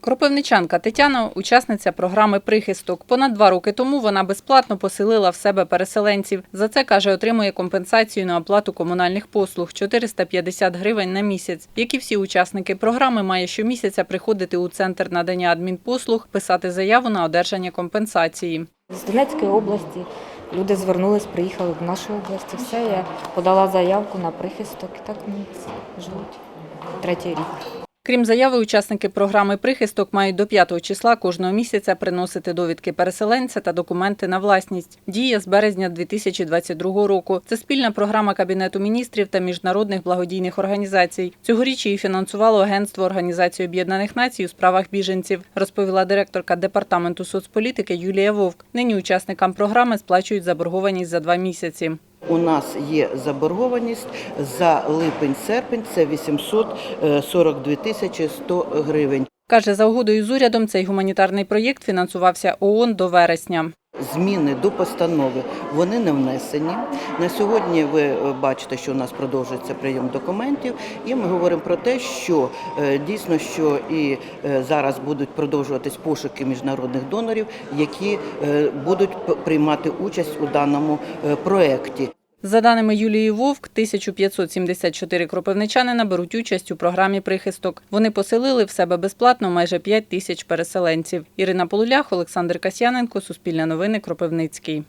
Кропивничанка Тетяна – учасниця програми «Прихисток». Понад два роки тому вона безплатно поселила в себе переселенців. За це, каже, отримує компенсацію на оплату комунальних послуг – 450 гривень на місяць. Як і всі учасники програми, має щомісяця приходити у Центр надання адмінпослуг, писати заяву на одержання компенсації. З Донецької області люди звернулись, приїхали до нашої області. Все, я подала заявку на прихисток і так вони живуть третій рік. Крім заяви, учасники програми «Прихисток» мають до 5 числа кожного місяця приносити довідки переселенця та документи на власність. Діє з березня 2022 року. Це спільна програма Кабінету міністрів та міжнародних благодійних організацій. Цьогоріч її фінансувало Агентство Організації Об'єднаних Націй у справах біженців, розповіла директорка департаменту соцполітики Юлія Вовк. Нині учасникам програми сплачують заборгованість за два місяці. У нас є заборгованість за липень-серпень, це 842 тисячі 100 гривень. Каже, за угодою з урядом цей гуманітарний проєкт фінансувався ООН до вересня. Зміни до постанови вони не внесені. На сьогодні ви е, бачите, що у нас продовжується прийом документів, і ми говоримо про те, що е, дійсно що і е, зараз будуть продовжуватись пошуки міжнародних донорів, які будуть приймати участь у даному проекті. За даними Юлії Вовк, 1574 кропивничанина беруть участь у програмі «Прихисток». Вони поселили в себе безплатно майже 5 тисяч переселенців. Ірина Полулях, Олександр Касьяненко, Суспільне новини, Кропивницький.